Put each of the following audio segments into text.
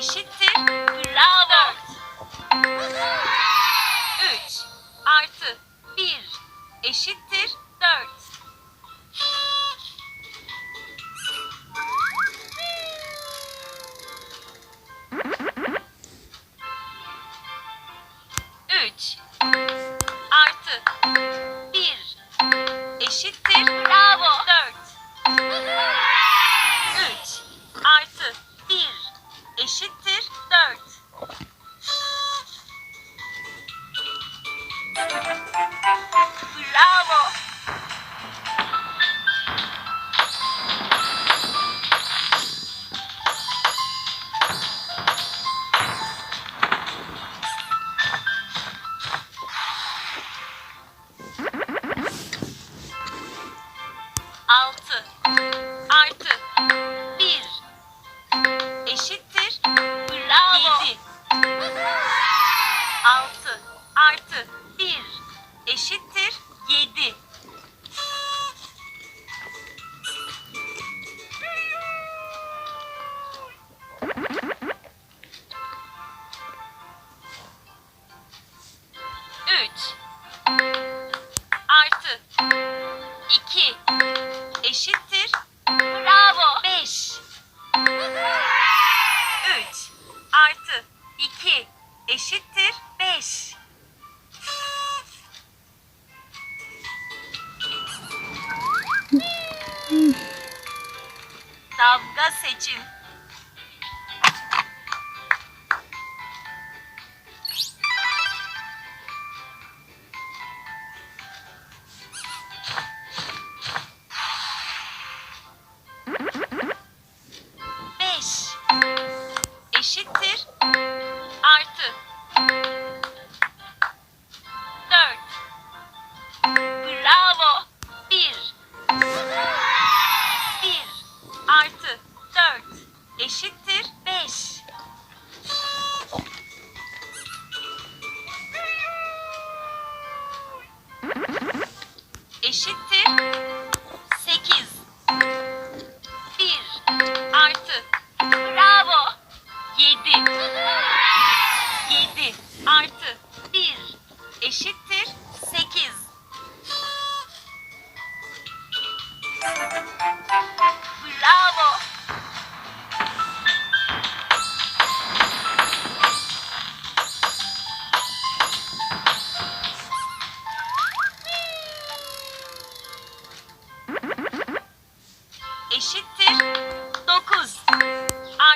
eşittir. Bravo. 3 artı 1 eşittir. Artı bir. Eşittir. Bravo. Yedi. Altı. Artı bir. Eşittir. Yedi. Üç. Artı iki eşittir bravo beş. Üç artı iki eşittir beş. Damga seçin. Artı dört. Bravo. Bir. Bir artı dört eşittir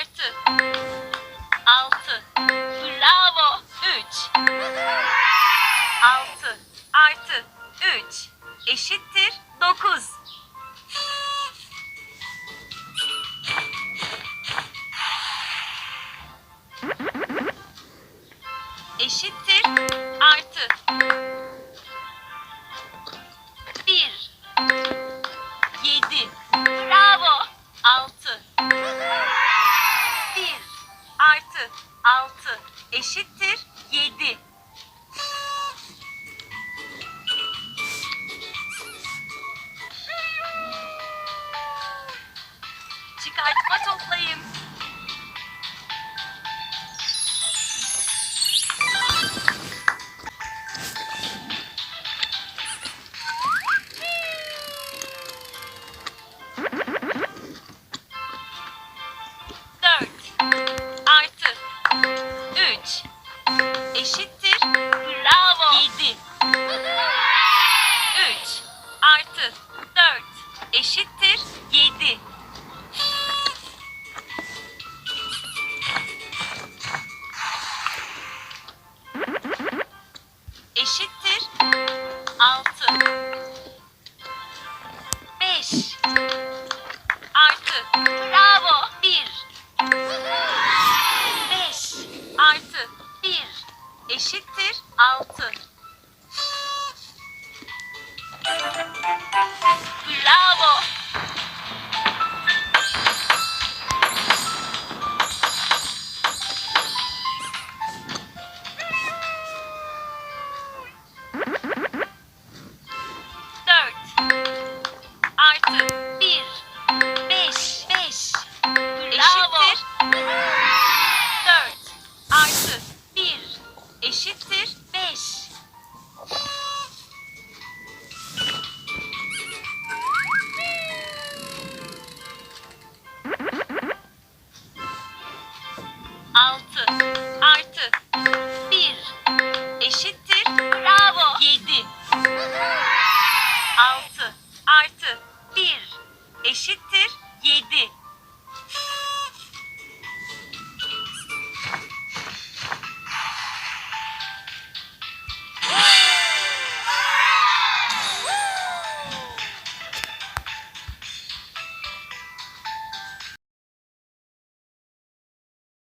artı 6 6 eşittir 7 Çıkartma toplayın. eşittir 7. Eşittir 6. 5 artı bravo 1. 5 artı 1 eşittir 6. 6 artı 1 eşittir 7.